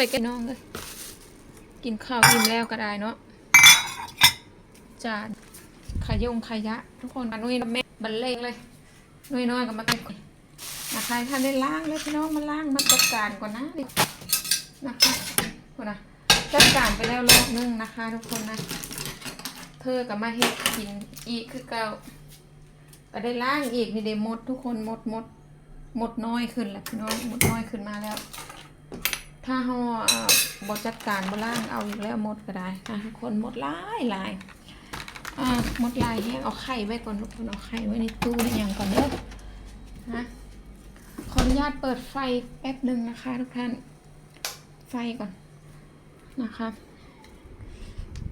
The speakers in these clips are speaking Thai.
ไปกันน้องเลย กินข้าวอิ่มแล้วก็ได้เนาะ จานขยงขยะ ทุกคนมานุ้ยแม่บันเลงเลย นุ้ยน้อยกับมาใกล้นะคะท่านได้ล้างเลยพี่น้องมาล้างมาจัดการก่อนนะดินะคะคนนะจัดการไปแล้วรอบนึงนะคะ ทุกคนนะ เธอกับมาเฮ็ดกินอีกคือเก่าก็ได้ล้างอีกนี่เดมดทุกคนหมดหมดหมดน้อยขึ้นแหละพี่น้องหมดน้อยขึ้นมาแล้ว ถ้าเฮาเอ่อบจัดการบล่างเอาอีกแล้วหมดก็ได้นะทุกคนหมดลายลายหมดลายแห้งเอาไข่ไว้ก่อนทุกคนเอาไข่ไว้ในตู้ในอย่างก่อนเด้อนะขออนุญาตเปิดไฟแป๊บหนึ่งนะคะทุกท่านไฟก่อนนะคะ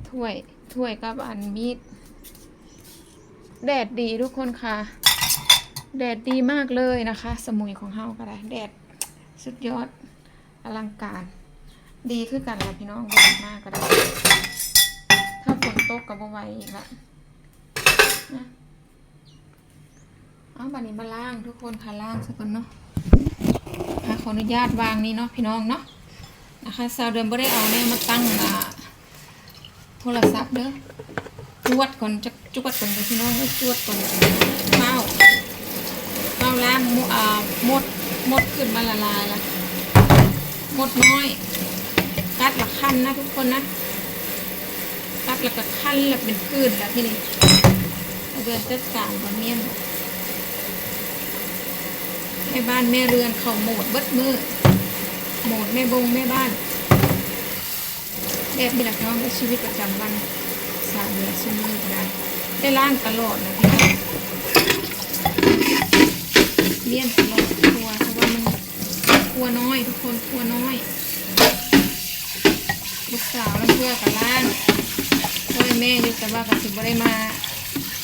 ถ้วยถ้วยกับอันมีดแดดดีทุกคนค่ะ แดดดีมากเลยนะคะ สมุยของเฮาก็ได้แดดสุดยอด อลังการ ดีขึ้นกันแล้วพี่น้องแดดมากก็ได้ ถ้าฝนตกกับไหวอีกละนะเอาบันนี้มาล่างทุกคนค่ะล่างสักคนเนาะขออนุญาตวางนี่เนาะพี่น้องเนาะนะคะซาวเดิมไม่ได้เอาเนี่ยมาตั้งโทรศัพท์เด้อจวดก่อนจะจวดก่อนเด้อพี่น้องเอ้จวดก่อนเมาเมาล้างมอ่าหมดมดขึ้นมาละลายละ หมดน้อย กัดละคันนะทุกคนนะ กัดล้วก็คันแล้วเป็นพืนแล้วที่นี่เอาเดือนจัดการก่อนเมียนแม่บ้านแม่เรือนเขาโหมดเบิดมือโหมดแม่บงแม่บ้านแบบนี้แหละน้องในชีวิตประจำวันสามเดือนชั่วโมงก็ได้ได้ล่างตลอดนะพี่น้เลี้ยนตลอดครัวเพราะว่ามัน ครัวน้อย ทุกคนครัวน้อย ลูกสาวแล้วเพื่อกับล้านช่วยแม่อยู่แต่ว่าก็สิบ่ได้มา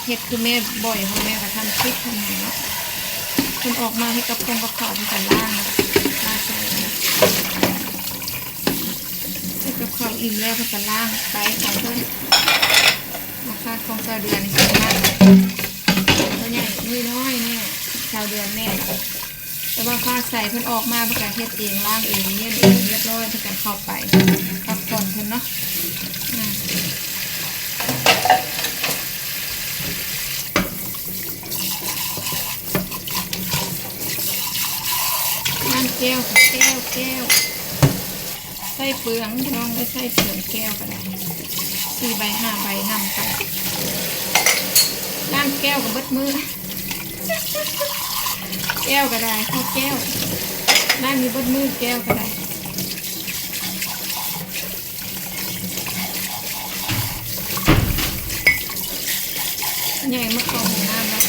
เฮ็ดคือแม่บ่อยเพราะแม่ก็ทำคลิปทำไงเนาะคนออกมาให้กับคนกับเขาเป็นกันล่างนะล่าใส่นะให้กับเขาวอิ่มแล้วเพิ่นกันล่างไปของเพิ่นนะคะของชาเดือนส่วนมากตัวใหญ่น้อยน้อยๆเนี่ยชาวเดือนแม่ แต่ว่าผ้าใส่เพิ่นออกมาเพื่อการเฮ็ดเองล้างเองเนี่ยเองเรียบร้อยเพื่อการเข้าไปพักผ่อนเพิ่นเนาะอ่น้ำแก้วแก้วแก้วใส่เปลืองน้องได้ใส่เปลืองแก้วก็ได้สี่ใบห้าใบนำไปล้างแก้วกับเบิดมือ ก้วก็ได้ข้าวแก้วได้มีบดมือแก้วก็ได้ใหญ่มาเข้าห้องน้ำแล้ว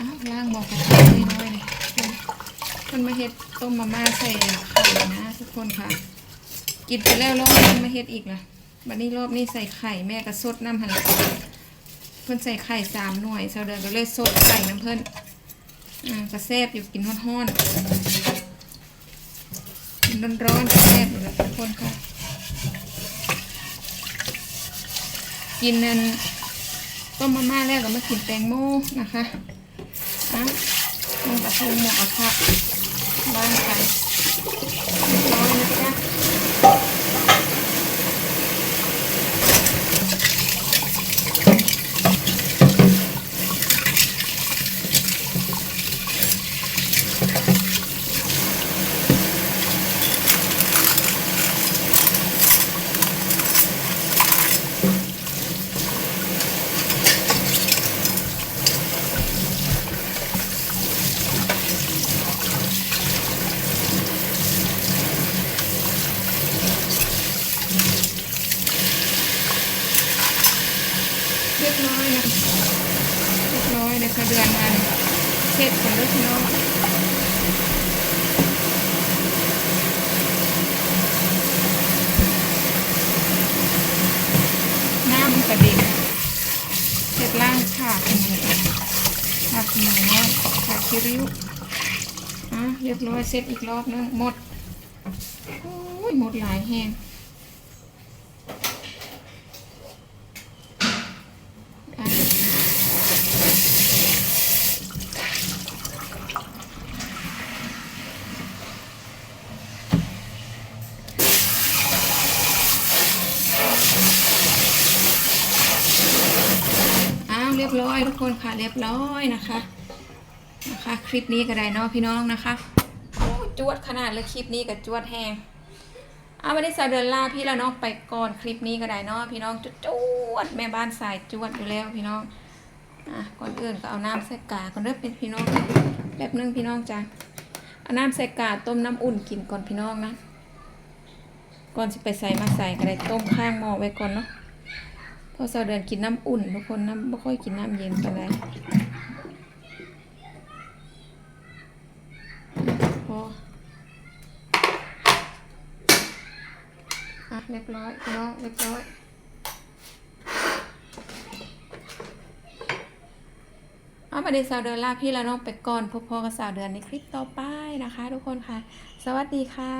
อ้าวล้างหมอกกระทะน้อยๆนี่คนมาเฮ็ดต้มมาม่าใส่ไข่นะทุกคนค่ะ กินไปแล้วรอบนึงมาเฮ็ดอีกนะบัดนี้รอบนี้ใส่ไข่แม่ก็สดน้ำหันหลัง เพิ่นใส่ไข่สามหน่วยเชาเดือนก็เลยสดไข่น้ำเพิ่นอ่ากระแซบอยู่กินฮ้อนๆกินร้อนๆกระแซบอยู่แล้วทุกคนค่ะ กินนั้นต้มมาม่าแล้วก็มากินแตงโมนะคะอะลงกระทงหมกกระทะบ้านไปเรียบร้อยนะจ๊ะ เรียบร้อยนะเรียบร้อยนะเดือนมันเสร็จของลูกน้องหน้ามันกระเด็นเสร็จล่างขาดหมูขาดมูเนาะขาดคิริ้วอะเรียบร้อยเสร็จอีกรอบนึงหมดโอ้ยหมดหลายแห้ง ร้อยทุกคนค่ะเรียบร้อยนะคะนะคะ คลิปนี้ก็ได้เนาะพี่น้องนะคะโอ้จวดขนาดเลยคลิปนี้กับจวดแห้งเอาวันนี้สาเดินลาพี่และน้องไปก่อนคลิปนี้ก็ได้เนาะพี่น้องจวดแม่บ้านสายจวดอยู่แล้วพี่น้องอะก่อนอื่นก็เอาน้ำใส่กาก่อนเริ่มเป็นพี่น้องแบบนึงพี่น้องจ้ะเอาน้ำใส่กาต้มน้ำอุ่นกินก่อนพี่น้องนะก่อนจะไปใส่มาใส่ก็ได้ต้มข้างหม้อไว้ก่อนเนาะ พอสาวเดือนกินน้ำอุ่นทุกคนน้ำไม่ค่อยกินน้ำเย็นปานใดพออะเรียบร้อยน้องเรียบร้อยเอามาเดี๋ยวสาวเดือนลาพี่และน้องไปก่อนพบพอกับสาวเดือนในคลิปต่อไปนะคะ ทุกคนค่ะ สวัสดีค่ะ